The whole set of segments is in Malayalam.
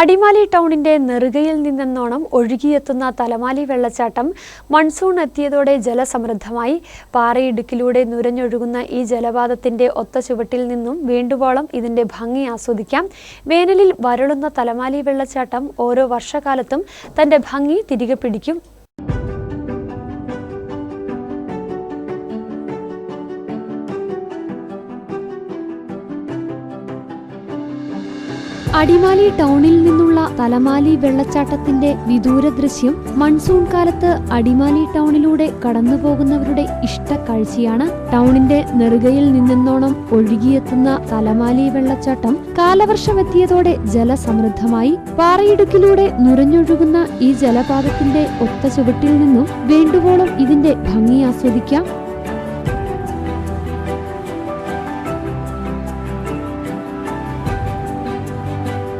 അടിമാലി ടൗണിന്റെ നെറുകയിൽ നിന്നെന്നോണം ഒഴുകിയെത്തുന്ന തലമാലി വെള്ളച്ചാട്ടം മൺസൂൺ എത്തിയതോടെ ജലസമൃദ്ധമായി. പാറയിടുക്കിലൂടെ നുരഞ്ഞൊഴുകുന്ന ഈ ജലപാതത്തിന്റെ ഒത്ത ചുവട്ടിൽ നിന്നും വീണ്ടുവോളം ഇതിന്റെ ഭംഗി ആസ്വദിക്കാം. വേനലിൽ വരളുന്ന തലമാലി വെള്ളച്ചാട്ടം ഓരോ വർഷകാലത്തും തന്റെ ഭംഗി തിരികെ പിടിക്കും. അടിമാലി ടൗണിൽ നിന്നുള്ള തലമാലി വെള്ളച്ചാട്ടത്തിന്റെ വിദൂര ദൃശ്യം മൺസൂൺ കാലത്ത് അടിമാലി ടൗണിലൂടെ കടന്നുപോകുന്നവരുടെ ഇഷ്ട കാഴ്ചയാണ് ടൗണിന്റെ നെറുകയിൽ നിന്നെന്നോണം ഒഴുകിയെത്തുന്ന തലമാലി വെള്ളച്ചാട്ടം. കാലവർഷമെത്തിയതോടെ ജലസമൃദ്ധമായി. പാറയിടുക്കിലൂടെ നുരഞ്ഞൊഴുകുന്ന ഈ ജലപാതത്തിന്റെ ഒത്ത ചുവട്ടിൽ നിന്നും വേണ്ടുവോളം ഇതിന്റെ ഭംഗി ആസ്വദിക്കാം.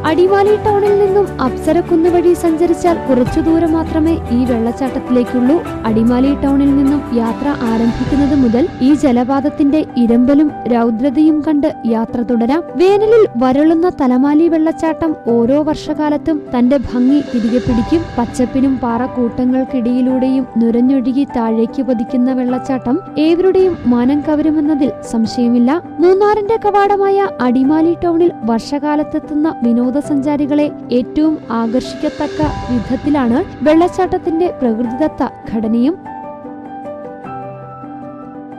അടിമാലി ടൗണിൽ നിന്നും അപ്സരക്കുന്ന് വഴി സഞ്ചരിച്ചാൽ കുറച്ചു ദൂരം മാത്രമേ ഈ വെള്ളച്ചാട്ടത്തിലേക്കുള്ളൂ. അടിമാലി ടൗണിൽ നിന്നും യാത്ര ആരംഭിക്കുന്നത് മുതൽ ഈ ജലപാതത്തിന്റെ ഇരമ്പലും രൗദ്രതയും കണ്ട് യാത്ര തുടരാം. വേനലിൽ വരളുന്ന തലമാലി വെള്ളച്ചാട്ടം ഓരോ വർഷകാലത്തും തന്റെ ഭംഗി തിരികെ പിടിക്കും. പച്ചപ്പിനും പാറക്കൂട്ടങ്ങൾക്കിടയിലൂടെയും നുരഞ്ഞൊഴുകി താഴേക്ക് പതിക്കുന്ന വെള്ളച്ചാട്ടം ഏവരുടെയും മാനം കവരുമെന്നതിൽ സംശയമില്ല. മൂന്നാറിന്റെ കവാടമായ അടിമാലി ടൗണിൽ വർഷകാലത്തെത്തുന്ന വിനോദസഞ്ചാരികളെ ഏറ്റവും ആകർഷിക്കത്തക്ക വിധത്തിലാണ് വെള്ളച്ചാട്ടത്തിന്റെ പ്രകൃതിദത്ത ഘടനയും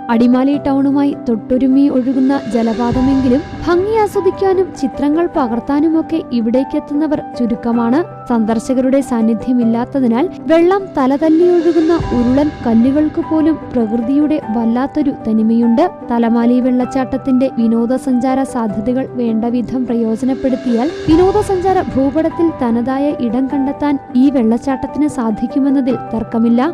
അടിമാലി ടൗണുമായി തൊട്ടൊരുമി ഒഴുകുന്ന ജലപാതമെങ്കിലും ഭംഗി ആസ്വദിക്കാനും ചിത്രങ്ങൾ പകർത്താനുമൊക്കെ ഇവിടേക്കെത്തുന്നവർ ചുരുക്കമാണ്. സന്ദർശകരുടെ സാന്നിധ്യമില്ലാത്തതിനാൽ വെള്ളം തലതല്ലി ഒഴുകുന്ന ഉരുളൻ കല്ലുകൾക്ക് പോലും പ്രകൃതിയുടെ വല്ലാത്തൊരു തനിമയുണ്ട്. തലമാലി വെള്ളച്ചാട്ടത്തിന്റെ വിനോദസഞ്ചാര സാധ്യതകൾ വേണ്ടവിധം പ്രയോജനപ്പെടുത്തിയാൽ വിനോദസഞ്ചാര ഭൂപടത്തിൽ തനതായ ഇടം കണ്ടെത്താൻ ഈ വെള്ളച്ചാട്ടത്തിന് സാധിക്കുമെന്നതിൽ തർക്കമില്ല.